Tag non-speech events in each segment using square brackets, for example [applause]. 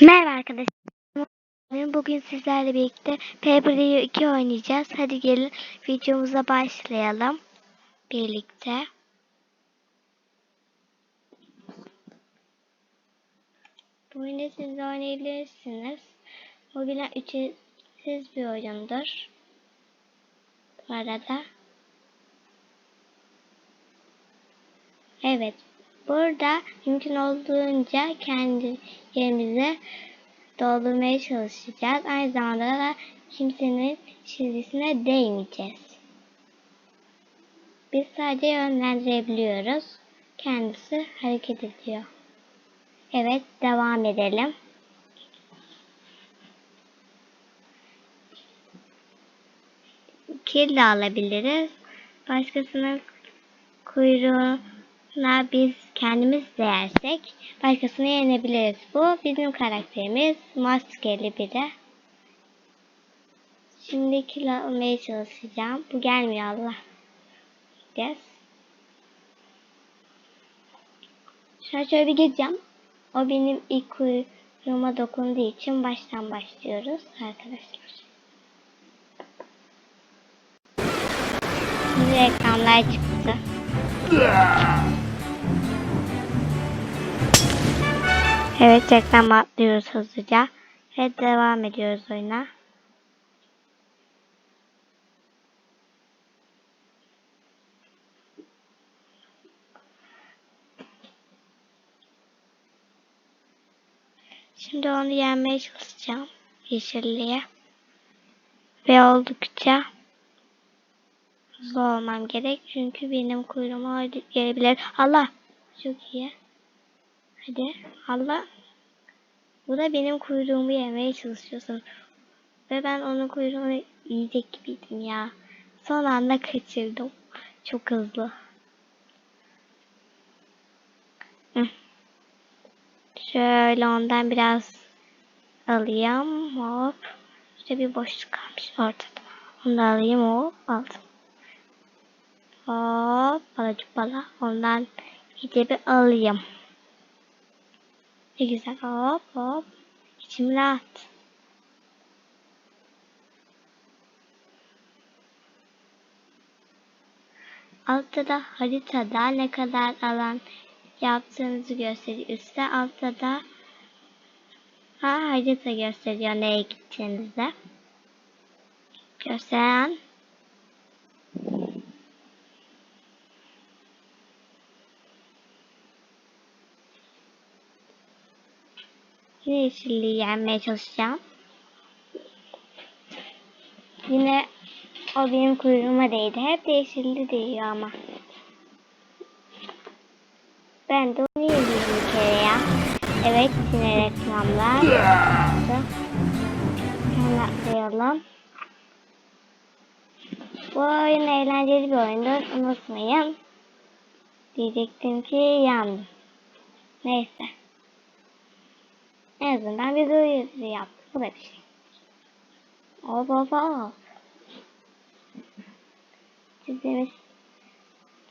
Merhaba arkadaşlar. Bugün sizlerle birlikte Paper Rio 2 oynayacağız. Hadi gelin videomuza başlayalım. Birlikte. Bu oyunu siz de oynayabilirsiniz. Bu bile ücretsiz bir oyundur. Bu arada. Evet. Burada mümkün olduğunca kendi yerimize doldurmaya çalışacağız. Aynı zamanda da kimsenin çizgisine değmeyeceğiz. Biz sadece yönlendirebiliyoruz. Kendisi hareket ediyor. Evet, devam edelim. Kil de alabiliriz. Başkasının kuyruğuna biz kendimiz değersek başkasını yenebiliriz. Bu bizim karakterimiz. Maskeli biri. Şimdi kil almaya çalışacağım. Bu gelmiyor Allah. Yes. Şöyle şöyle bir gideceğim. O benim ilk kuyruğuma dokunduğu için baştan başlıyoruz arkadaşlar. Şimdi reklamlar çıktı. Evet reklam atlıyoruz hızlıca. Ve devam ediyoruz oyuna. Şimdi onu yenmeye çalışacağım. Yeşilliğe. Ve oldukça hızlı olmam gerek. Çünkü benim kuyruğuma gelebilir. Allah! Çok iyi. Hadi. Allah. Bu da benim kuyruğumu yemeye çalışıyorsun. Ve ben onun kuyruğunu yiyecek gibiydim ya. Son anda kaçırdım. Çok hızlı. Hı. Şöyle ondan biraz alayım. Hop. İşte bir boşluk kalmış ortada. Onu da alayım. Hop aldım. Hop. Balacık bala. Ondan iyice bir alayım. Ne güzel. Hop hop. İçim rahat. Altta da haritada ne kadar alan yaptığınızı gösteriyor. Üstte altta da ha, harita gösteriyor nereye gideceğinizi. Gösteren Yine yeşilliği yenmeye çalışacağım. Yine o benim kuyruğuma değdi. Hep de yeşilli değiyor ama. Ben de onu yediyorum bir kere ya. Evet yine reklamlar. Hemen atlayalım. Bu oyun eğlenceli bir oyundur. Unutmayın. Diyecektim ki yandım. Neyse. En azından duyuru yaptık. Bu da bir şey. Hop hop hop. Çizdiğimiz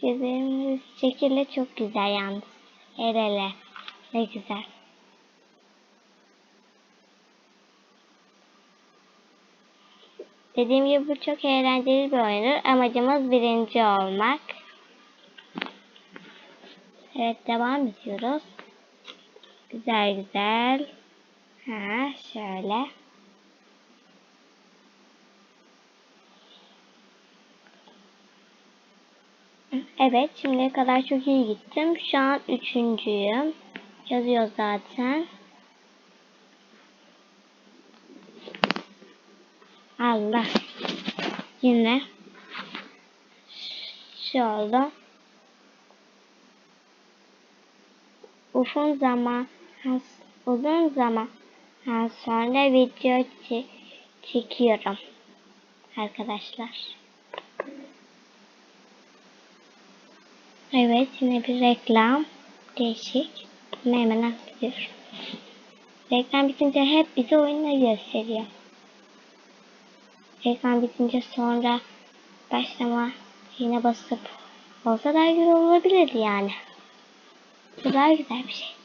çizdiğimiz şekilde çok güzel yalnız. El ele. Ne güzel. Dediğim gibi bu çok eğlenceli bir oyundur. Amacımız birinci olmak. Evet devam ediyoruz. Güzel güzel. Ha şöyle. Evet şimdiye kadar çok iyi gittim. Şu an üçüncüyüm. Yazıyor zaten. Allah. Yine. Şu oldu. Uzun zaman uzun zaman sonra video çekiyorum arkadaşlar. Evet yine bir reklam. Değişik. Bunu hemen atlıyorum. Reklam bitince hep bize oyunları gösteriyor. Reklam bitince sonra başlama yine basıp olsa daha güzel olabilirdi yani. Bu daha güzel bir şey.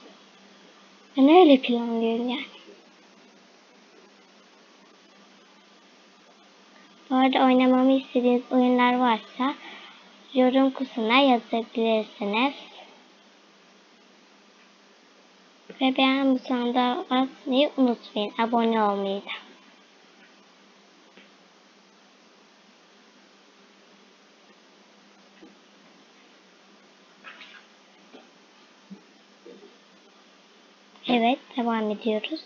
Ben öyle planlıyorum yani. Bu arada oynamamı istediğiniz oyunlar varsa yorum kutusuna yazabilirsiniz. Ve beğen butonuna basmayı unutmayın. Abone olmayı da. Evet, devam ediyoruz.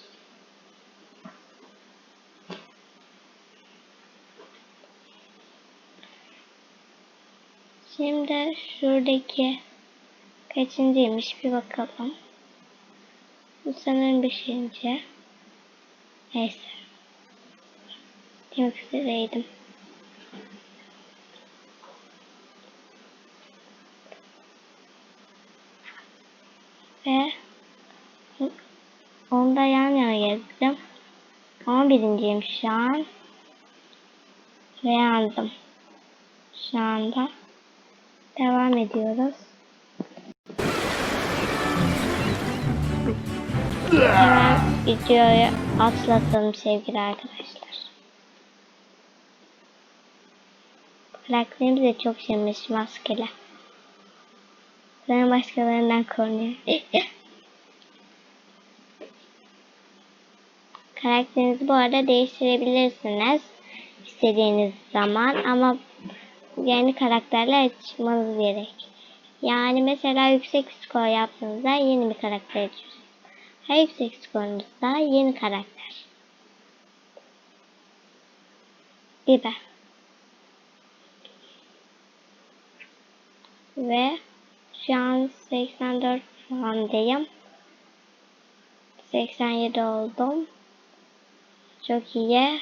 Şimdi şuradaki kaçıncıymış bir bakalım. Bu sanırım beşinci. Neyse. Demek üzereydim. Ve onda yan yana gezdim. Ama birinciyim şu an. Ve yandım. Şu anda. Devam ediyoruz. Hemen videoyu atlatalım sevgili arkadaşlar. Karakterimiz de çok şirinmiş maskeli. Sonra başkalarından korunuyor. [laughs] Karakterinizi bu arada değiştirebilirsiniz. istediğiniz zaman ama yeni karakterler açmanız gerek. Yani mesela yüksek skor yaptığınızda yeni bir karakter açıyorsunuz. Her yüksek skorunuzda yeni karakter. Gibi. Ve şu an 84 puandayım. 87 oldum. Çok iyi.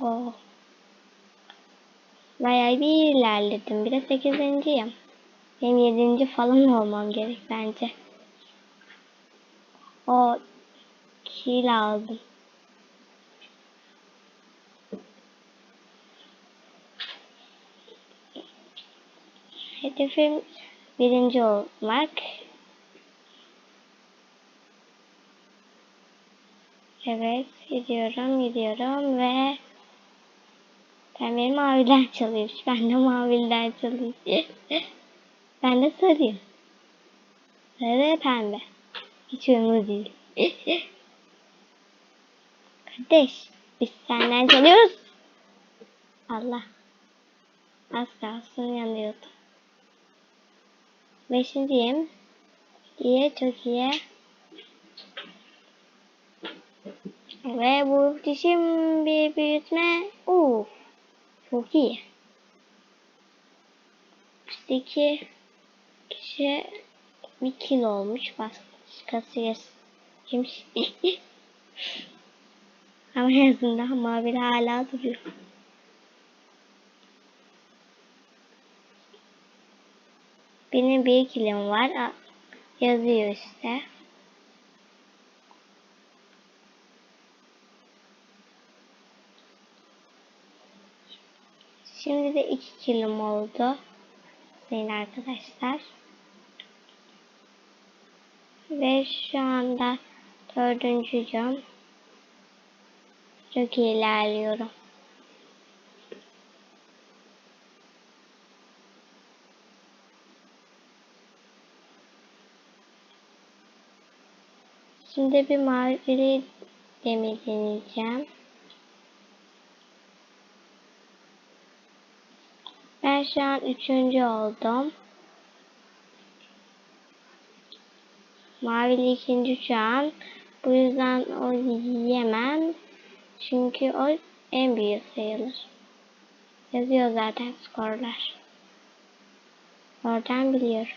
Oh. Bayağı bir ilerledim. Bir de 8.yim. Benim 7. falan olmam gerek bence. O kill aldım. Hedefim birinci olmak. Evet, gidiyorum, gidiyorum ve ben benim maviden çalıyormuş. [laughs] Ben de maviden çalayım. [laughs] ben de sarıyım. Sarı ve pembe. Hiç uyumlu değil. [laughs] Kardeş, biz senden çalıyoruz. Allah. Az kalsın yanıyordu. Beşinciyim. İyi, çok iyi. Ve bu dişim bir büyütme. Uf. Çok iyi. Üstteki kişi bir kilo olmuş. Başkası kimmiş? [laughs] Ama en azından mavi hala duruyor. Benim bir kilim var. Yazıyor işte. Şimdi de iki kilim oldu. Sayın arkadaşlar. Ve şu anda dördüncücüm. Çok iyi ilerliyorum. Şimdi bir mavi demir deneyeceğim. Ben şu an üçüncü oldum. Mavili ikinci şu an. Bu yüzden o yiyemem. Çünkü o en büyük sayılır. Yazıyor zaten skorlar. Oradan biliyorum.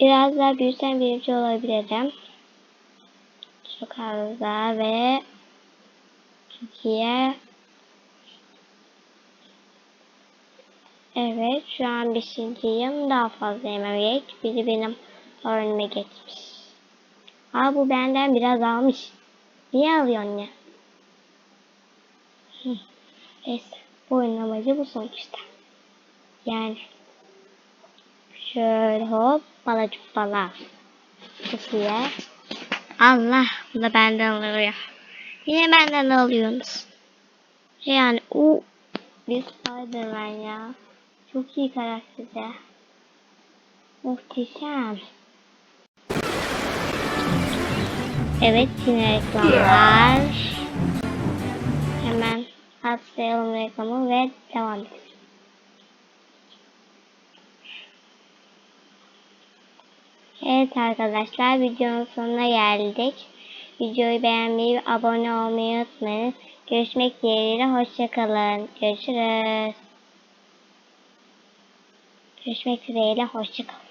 Biraz daha büyüsem birinci olabilirim. Daha ve ikiye Evet şu an beşinciyim. Daha fazla yemem gerek. Biri benim önüme geçmiş. Aa bu benden biraz almış. Niye alıyorsun ya? Neyse. Bu oyunun amacı bu sonuçta. Yani Şöyle hop bala bala. İyi. Allah da benden alıyor. Yine benden alıyorsunuz. Yani o bir Spiderman ya. Çok iyi karakteri. Muhteşem. Evet yine reklamlar. Hemen atlayalım reklamı ve devam edelim. Evet arkadaşlar videonun sonuna geldik. Videoyu beğenmeyi ve abone olmayı unutmayın. Görüşmek dileğiyle hoşçakalın. Görüşürüz. Görüşmek dileğiyle hoşçakalın.